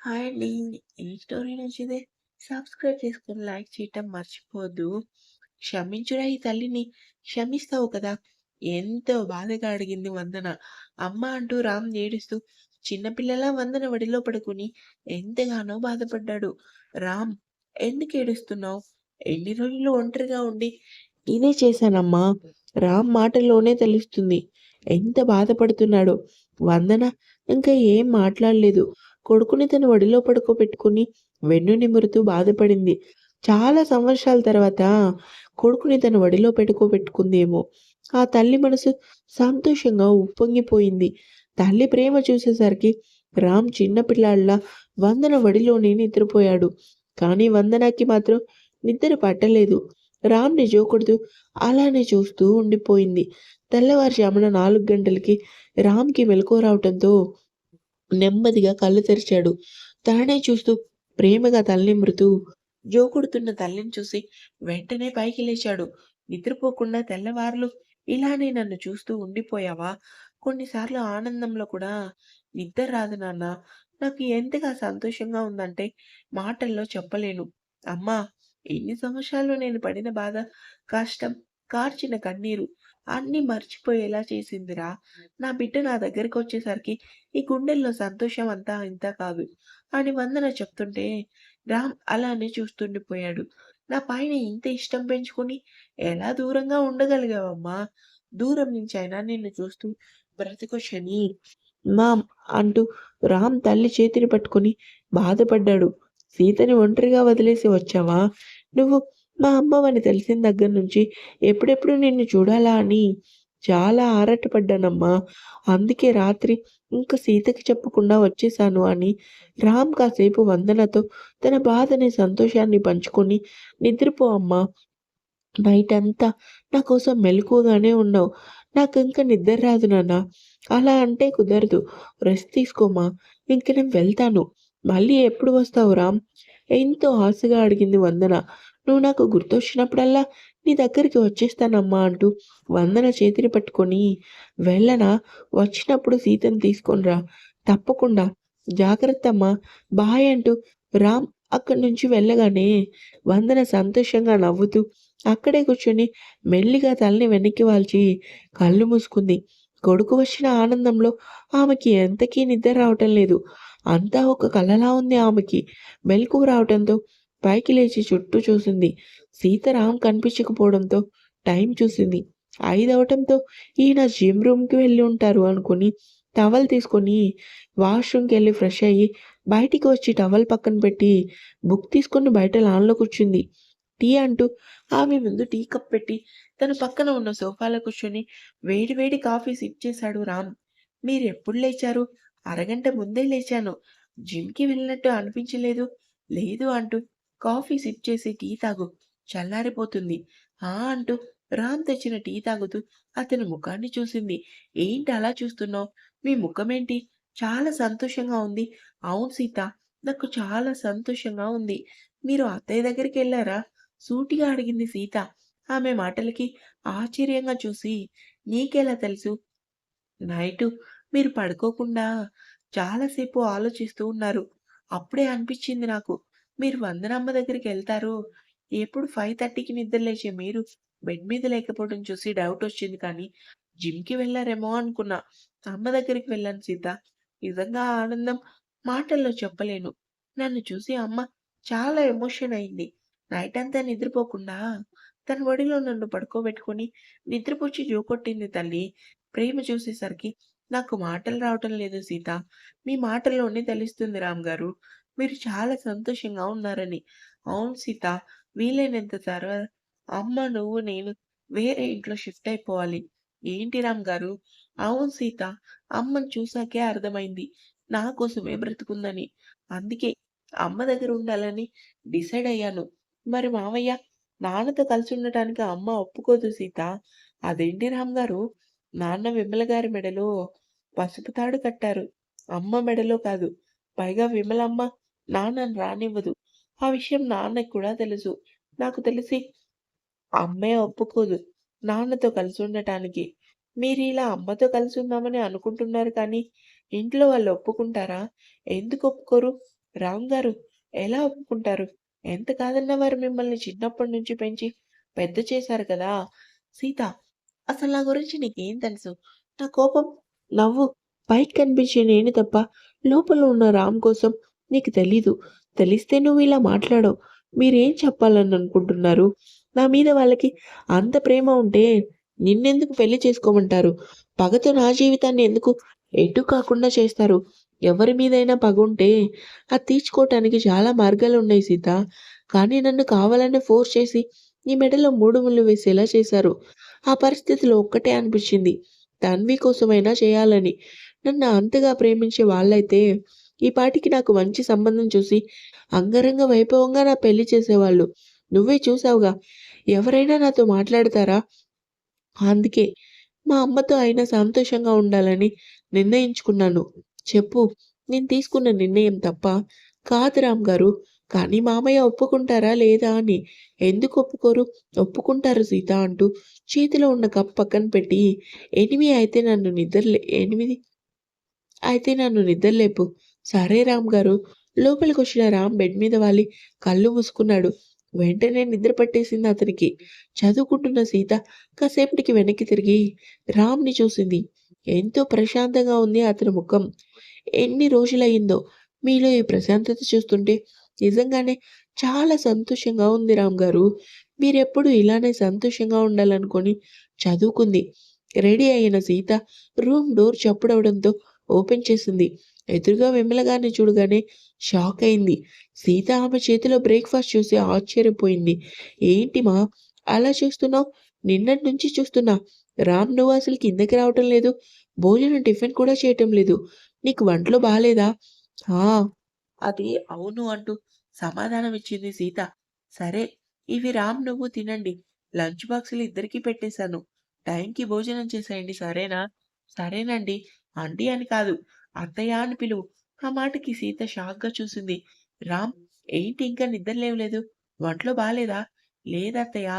Hi అండి. ఈ story నచ్చితే సబ్స్క్రైబ్ చేసుకుని లైక్ చేయటం మర్చిపోవద్దు. క్షమించురా ఈ తల్లిని, క్షమిస్తావు కదా! ఎంతో బాధగా అడిగింది వందన. అమ్మ అంటూ రామ్ ఏడుస్తూ చిన్నపిల్లలా వందన వడిలో పడుకుని ఎంతగానో బాధపడ్డాడు. రామ్ ఎందుకు ఏడుస్తున్నావు ఎన్ని రోజులు ఒంటరిగా ఉండి నేనే చేశానమ్మా. రామ్ మాటల్లోనే తెలుస్తుంది ఎంత బాధపడుతున్నాడో. వందన ఇంకా ఏం మాట్లాడలేదు. కొడుకుని తన ఒడిలో పడుకోబెట్టుకుని వెన్ను నిమురుతూ బాధపడింది. చాలా సంవత్సరాల తర్వాత కొడుకుని తన ఒడిలో పెట్టుకోబెట్టుకుందేమో. ఆ తల్లి మనసు సంతోషంగా ఉప్పొంగిపోయింది. తల్లి ప్రేమ చూసేసరికి రామ్ చిన్న వందన వడిలోనే నిద్రపోయాడు. కానీ వందనకి మాత్రం నిద్ర పట్టలేదు. రామ్‌ని జోకుడుతూ అలానే చూస్తూ ఉండిపోయింది. తెల్లవారుజామున నాలుగు గంటలకి రామ్‌కి మెలకువ రావటంతో నెమ్మదిగా కళ్ళు తెరిచాడు. తానే చూస్తూ ప్రేమగా తలనిమురుతూ జోకుడుతున్న తల్లిని చూసి వెంటనే పైకి లేచాడు. నిద్రపోకుండా తెల్లవార్లు ఇలానే నన్ను చూస్తూ ఉండిపోయావా? కొన్నిసార్లు ఆనందంలో కూడా నిద్ర రాదు నాన్న నాకు ఎంతగా సంతోషంగా ఉందంటే మాటల్లో చెప్పలేను. అమ్మా! ఎన్ని సంవత్సరాలు నేను పడిన బాధ, కష్టం, కార్చిన కన్నీరు అన్నీ మర్చిపోయేలా చేసిందిరా. నా బిడ్డ నా దగ్గరకొచ్చేసరికి ఈ గుండెల్లో సంతోషం అంతా ఇంత కాదు అని వందన చెప్తుంటే రామ్ అలానే చూస్తుండిపోయాడు. నా పైన ఇంత ఇష్టం పెంచుకొని ఎలా దూరంగా ఉండగలిగావమ్మా? దూరం నుంచి అయినా నిన్ను చూస్తూ బ్రతకొచ్చని మామ్ అంటూ రామ్ తల్లి చేతిని పట్టుకొని బాధపడ్డాడు. సీతని ఒంటరిగా వదిలేసి వచ్చావా? నువ్వు మా అమ్మవని తెలిసిన దగ్గర నుంచి ఎప్పుడెప్పుడు నిన్ను చూడాలా అని చాలా ఆరాటపడ్డానమ్మా. అందుకే రాత్రి ఇంక సీతకి చెప్పకుండా వచ్చేశాను అని రామ్ కాసేపు వందనతో తన బాధని, సంతోషాన్ని పంచుకొని నిద్రపో అమ్మా. అంతా నా కోసం మెలకువగానే ఉన్నావు. ఇంకా నిద్ర రాదు నాన్న అలా అంటే కుదరదు. రెస్ట్ తీసుకోమ్మా. ఇంక నేను వెళ్తాను. మళ్ళీ ఎప్పుడు వస్తావు రామ్? ఎంతో ఆశగా అడిగింది వందన. నువ్వు నాకు గుర్తొచ్చినప్పుడల్లా నీ దగ్గరికి వచ్చేస్తానమ్మా అంటూ వందన చేతిని పట్టుకొని వెళ్ళనా? వచ్చినప్పుడు సీతని తీసుకొనిరా. తప్పకుండా. జాగ్రత్తమ్మా. బాయ్ అంటూ రామ్ అక్కడి నుంచి వెళ్ళగానే వందన సంతోషంగా నవ్వుతూ అక్కడే కూర్చొని మెల్లిగా తలని వెనక్కి వాల్చి కళ్ళు మూసుకుంది. కొడుకు వచ్చిన ఆనందంలో ఆమెకి ఎంతకీ నిద్ర రావటం లేదు. అంతా ఒక కలలా ఉంది ఆమెకి. మెలకు రావటంతో పైకి లేచి చుట్టూ చూసింది. సీతారాం కనిపించకపోవడంతో టైం చూసింది. ఐదవటంతో ఈయన జిమ్ రూమ్‌కి వెళ్ళి ఉంటారు అనుకుని టవల్ తీసుకొని వాష్రూమ్కి వెళ్ళి ఫ్రెష్ అయ్యి బయటికి వచ్చి టవల్ పక్కన పెట్టి బుక్ తీసుకొని బయట లాన్‌లో కూర్చుంది. టీ అంటూ ఆమె ముందు టీ కప్ పెట్టి తన పక్కన ఉన్న సోఫాలో కూర్చొని వేడి వేడి కాఫీ సిప్ చేశాడు రామ్. మీరెప్పుడు లేచారు? అరగంట ముందే లేచాను. జిమ్‌కి వెళ్ళినట్టు అనిపించలేదు. లేదు అంటూ కాఫీ సిప్ చేసి టీ తాగు. చల్లారిపోతుంది. ఆ! అంటూ రామ్ తెచ్చిన టీ తాగుతూ అతని ముఖాన్ని చూసింది. ఏంటి అలా చూస్తున్నావు? మీ ముఖమేంటి? చాలా సంతోషంగా ఉంది. అవును సీత. నాకు చాలా సంతోషంగా ఉంది. మీరు అత్తయ్య దగ్గరికి వెళ్ళారా సూటిగా అడిగింది సీత. ఆమె మాటలకి ఆశ్చర్యంగా చూసి నీకెలా తెలుసు? నైటు మీరు పడుకోకుండా చాలాసేపు ఆలోచిస్తూ ఉన్నారు. అప్పుడే అనిపించింది నాకు. మీరు వందనమ్మ దగ్గరికి వెళ్తారు ఎప్పుడు 5:30కి నిద్రలేచే మీరు బెడ్ మీద లేకపోవడం చూసి డౌట్ వచ్చింది కానీ, జిమ్‌కి వెళ్ళారేమో అనుకున్నా. అమ్మ దగ్గరికి వెళ్ళాను సీత. నిజంగా ఆనందం మాటల్లో చెప్పలేను. నన్ను చూసి అమ్మ చాలా ఎమోషన్ అయింది. నైట్ అంతా నిద్రపోకుండా తన ఒడిలో నన్ను పడుకోబెట్టుకొని నిద్రపుచ్చి జోకొట్టింది తల్లి. ప్రేమ చూసేసరికి నాకు మాటలు రావటం లేదు సీత. మీ మాటల్లోనే తెలుస్తుంది రామ్‌గారు. మీరు చాలా సంతోషంగా ఉన్నారని. అవును సీత. వీలైనంత తర్వాత అమ్మ, నువ్వు, నేను వేరే ఇంట్లో షిఫ్ట్ అయిపోవాలి. ఏంటి రామ్ గారు అవును సీత. అమ్మని చూసాకే అర్థమైంది. నా కోసమే బ్రతుకుందని అందుకే అమ్మ దగ్గర ఉండాలని డిసైడ్ అయ్యాను. మరి మావయ్య, నాన్నతో కలిసి ఉండటానికి అమ్మ ఒప్పుకోదు సీత. అదేంటి రామ్‌గారు? నాన్న విమల గారి మెడలో పసుపు తాడు కట్టారు. అమ్మ మెడలో కాదు. పైగా విమలమ్మ నాన్నను రానివ్వదు. ఆ విషయం నాన్నకి కూడా తెలుసు. నాకు తెలిసి అమ్మే ఒప్పుకోదు నాన్నతో కలిసి ఉండటానికి. మీరు ఇలా అమ్మతో కలిసి ఉందామని అనుకుంటున్నారు కానీ, ఇంట్లో వాళ్ళు ఒప్పుకుంటారా? ఎందుకు ఒప్పుకోరు? రామ్ గారు ఎలా ఒప్పుకుంటారు? ఎంత కాదన్నా వారు మిమ్మల్ని చిన్నప్పటి నుంచి పెంచి పెద్ద చేశారు కదా! సీత అసలు నా గురించి నీకేం తెలుసు? నా కోపం, నవ్వు పైకి కనిపించే నేను తప్ప లోపల ఉన్న రామ్ కోసం నీకు తెలీదు. తెలిస్తే నువ్వు ఇలా మాట్లాడవు. మీరేం చెప్పాలని అనుకుంటున్నారు? నా మీద వాళ్ళకి అంత ప్రేమ ఉంటే నిన్నెందుకు పెళ్ళి చేసుకోమంటారు? పగతో నా జీవితాన్ని ఎందుకు ఎటు కాకుండా చేస్తారు? ఎవరి మీదైనా పగుంటే అది తీర్చుకోవటానికి చాలా మార్గాలు ఉన్నాయి సీత. కానీ నన్ను కావాలని ఫోర్స్ చేసి ఈ మెడలో మూడు ముళ్ళు వేసేలా చేశారు. ఆ పరిస్థితిలో ఒక్కటే అనిపించింది. తన్వి కోసమైనా చేయాలని. నన్ను అంతగా ప్రేమించే వాళ్ళైతే ఈ పాటికి నాకు మంచి సంబంధం చూసి అంగరంగ వైభవంగా నా పెళ్ళి చేసేవాళ్ళు. నువ్వే చూసావుగా! ఎవరైనా నాతో మాట్లాడతారా? అందుకే మా అమ్మతో అయినా సంతోషంగా ఉండాలని నిర్ణయించుకున్నాను. చెప్పు నేను తీసుకున్న నిర్ణయం తప్ప కాదు రామ్‌గారు. కానీ మామయ్య ఒప్పుకుంటారా లేదా అని. ఎందుకు ఒప్పుకోరు? ఒప్పుకుంటారు సీత అంటూ చేతిలో ఉన్న కప్ పక్కన పెట్టి ఎనిమిది అయితే నన్ను నిద్రలే ఎనిమిది అయితే నన్ను నిద్రలేపు. సరే రామ్ గారు లోపలికి వచ్చిన రామ్ బెడ్ మీద వాలి కళ్ళు మూసుకున్నాడు. వెంటనే నిద్ర పట్టేసింది అతనికి. చదువుకుంటున్న సీత కాసేపటికి వెనక్కి తిరిగి రామ్‌ని చూసింది. ఎంతో ప్రశాంతంగా ఉంది అతని ముఖం. ఎన్ని రోజులయిందో మీలో ఈ ప్రశాంతత చూస్తుంటే నిజంగానే చాలా సంతోషంగా ఉంది రామ్ గారు మీరెప్పుడు ఇలానే సంతోషంగా ఉండాలనుకొని చదువుకుంది. రెడీ అయిన సీత రూమ్ డోర్ చప్పుడవడంతో ఓపెన్ చేసింది. ఎదురుగా విమలగాన్ని చూడగానే షాక్ అయింది. సీత ఆమె చేతిలో బ్రేక్‌ఫాస్ట్ చూసి ఆశ్చర్యపోయింది. ఏంటి మా అలా చూస్తున్నావు? నిన్నటి నుంచి చూస్తున్నా. రామ్ నువ్వు అసలు కిందకి రావటం లేదు. భోజనం టిఫిన్ కూడా చేయటం లేదు. నీకు వంటలో బాగాలేదా ఆ! అది అవును అంటూ సమాధానం ఇచ్చింది సీత. సరే ఇవి రామ్ నువ్వు తినండి. లంచ్ బాక్సులు ఇద్దరికీ పెట్టేశాను. టైంకి భోజనం చేసేయండి సరేనా? సరేనండి. అండి అని కాదు. అత్తయ్య అని పిలువు. ఆ మాటకి సీత షాక్‌గా చూసింది. రామ్ ఏంటి ఇంకా నిద్ర లేవలేదు? బాగాలేదా బాలేదా? లేదత్తయ్య.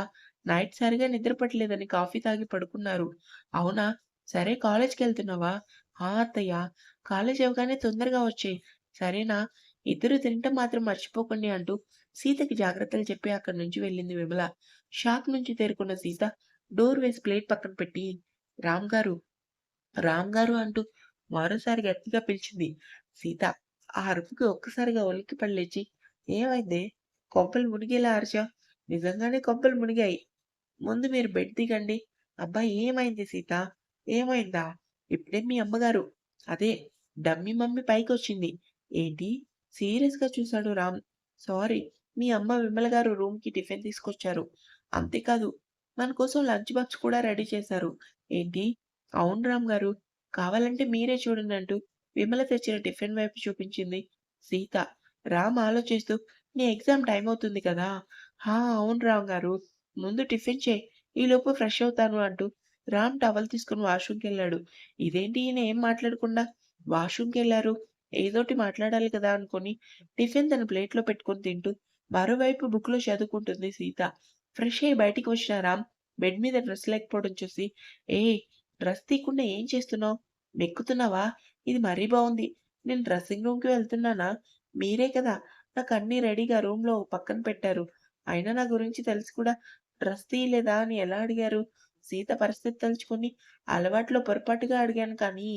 నైట్ సరిగా నిద్ర పట్టలేదని కాఫీ తాగి పడుకున్నారు. అవునా? సరే కాలేజ్‌కెళ్తున్నావా? ఆ! అత్తయ్య. కాలేజ్ అవ్వగానే తొందరగా వచ్చే సరేనా? ఇద్దరు తినటం మాత్రం మర్చిపోకండి అంటూ సీతకి జాగ్రత్తలు చెప్పి అక్కడి నుంచి వెళ్ళింది విమల. షాక్ నుంచి తేరుకున్న సీత డోర్ వేసి ప్లేట్ పక్కన పెట్టి రామ్ గారు, రామ్ గారు అంటూ మరోసారి గట్టిగా పిలిచింది. సీత ఆ అరుపుకి ఒక్కసారిగా ఒలికి లేచి ఏమైంది కొబ్బలు మునిగేలా అరిచావు? నిజంగానే కొబ్బలు మునిగాయి. ముందు మీరు బెడ్ దిగండి. అబ్బాయి ఏమైంది సీత? ఏమైందా? ఇప్పుడే మీ అమ్మగారు అదే డమ్మి మమ్మీ పైకి వచ్చింది ఏంటి? సీరియస్‌గా చూశాడు రామ్. సారీ మీ అమ్మ విమల గారు రూమ్‌కి టిఫిన్ తీసుకొచ్చారు. అంతేకాదు మన కోసం లంచ్ బాక్స్ కూడా రెడీ చేశారు. ఏంటి? అవును రామ్ గారు. కావాలంటే మీరే చూడండి అంటూ విమల తెచ్చిన టిఫిన్ వైపు చూపించింది సీత. రామ్ ఆలోచిస్తూ నీ ఎగ్జామ్ టైం అవుతుంది కదా! హా! అవును రామ్ గారు. ముందు టిఫిన్ చేయి ఈలోపు ఫ్రెష్ అవుతాను అంటూ రామ్ టవల్ తీసుకొని వాష్‌రూమ్‌కెళ్ళాడు. ఇదేంటి ఈయన ఏం మాట్లాడకుండా వాష్‌రూమ్‌కెళ్ళారు? ఏదోటి మాట్లాడాలి కదా అనుకుని టిఫిన్ తన ప్లేట్‌లో పెట్టుకొని తింటూ మరోవైపు బుక్‌లో చదువుకుంటుంది సీత. ఫ్రెష్ అయ్యి బయటికి వచ్చిన రామ్ బెడ్ మీద డ్రెస్ లేకపోవడం చూసి ఏ డ్రెస్ తీయకుండా ఏం చేస్తున్నావు? నెక్కుతున్నావా ఇది మరీ బాగుంది నేను డ్రెస్సింగ్ రూమ్‌కి వెళ్తున్నానా? మీరే కదా నాకు అన్ని రెడీగా రూమ్‌లో పక్కన పెట్టారు. అయినా నా గురించి తెలిసి కూడా డ్రెస్ తీయలేదా అని ఎలా అడిగారు? సీత పరిస్థితి తలుచుకుని అలవాట్లో పొరపాటుగా అడిగాను కానీ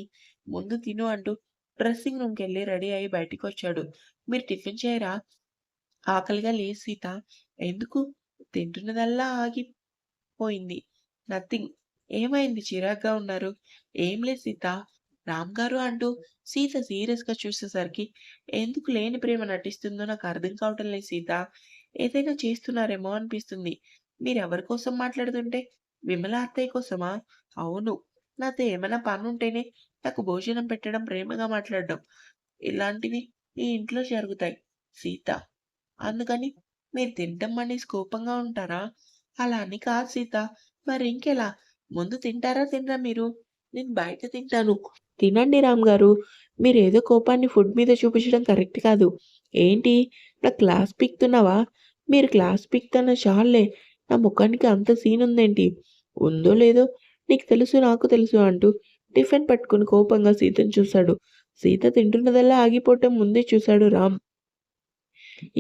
ముందు తిను అంటూ డ్రెస్సింగ్ రూమ్కి వెళ్ళి రెడీ అయ్యి బయటికొచ్చాడు. మీరు టిఫిన్ చేయరా? ఆకలిగా లేదు సీత. ఎందుకు? తింటున్నదల్లా ఆగిపోయింది. నథింగ్. ఏమైంది చిరాగ్గా ఉన్నారు? ఏం లేదు సీత. రామ్ గారు అంటూ సీత సీరియస్‌గా చూసేసరికి ఎందుకు లేని ప్రేమ నటిస్తుందో నాకు అర్థం కావటం లేదు సీత. ఏదైనా చేస్తున్నారేమో అనిపిస్తుంది. మీరెవరి కోసం మాట్లాడుతుంటే విమల అత్తయ్య కోసమా? అవును. నాతో ఏమైనా పని ఉంటేనే నాకు భోజనం పెట్టడం, ప్రేమగా మాట్లాడడం ఇలాంటివి ఈ ఇంట్లో జరుగుతాయి సీత. అందుకని మీరు తినటం అనేసి కోపంగా ఉంటారా? అలా అని కాదు సీత. మరి ఇంకెలా ముందు తింటారా తినరా మీరు? నేను బయట తింటాను. తినండి రామ్ గారు. మీరు ఏదో కోపాన్ని ఫుడ్ మీద చూపించడం కరెక్ట్ కాదు. ఏంటి? నా క్లాస్ పిక్తున్నావా మీరు క్లాస్ పిక్తున్న షాల్లే నా ముఖానికి అంత సీన్ ఉందేంటి ఉందో లేదో నీకు తెలుసు నాకు తెలుసు అంటూ టిఫిన్ పట్టుకుని కోపంగా సీతను చూశాడు. సీత తింటున్నదల్లా ఆగిపోవటం ముందే చూశాడు రామ్.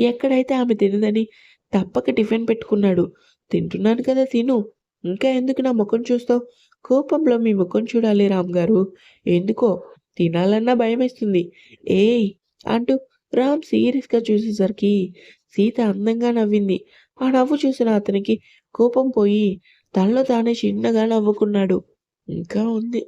ఎక్కడైతే ఆమె తినదని తప్పక టిఫిన్ పెట్టుకున్నాడు. తింటున్నాను కదా తిను. ఇంకా ఎందుకు నా ముఖం చూస్తావు? కోపంలో మీ ముఖం చూడాలి రామ్ గారు ఎందుకో తినాలన్నా భయమేస్తుంది. ఏయ్! అంటూ రామ్ సీరియస్‌గా చూసేసరికి సీత అందంగా నవ్వింది. ఆ నవ్వు చూసిన అతనికి కోపం పోయి తనలో తానే చిన్నగా నవ్వుకున్నాడు. ఇంకా ఉంది.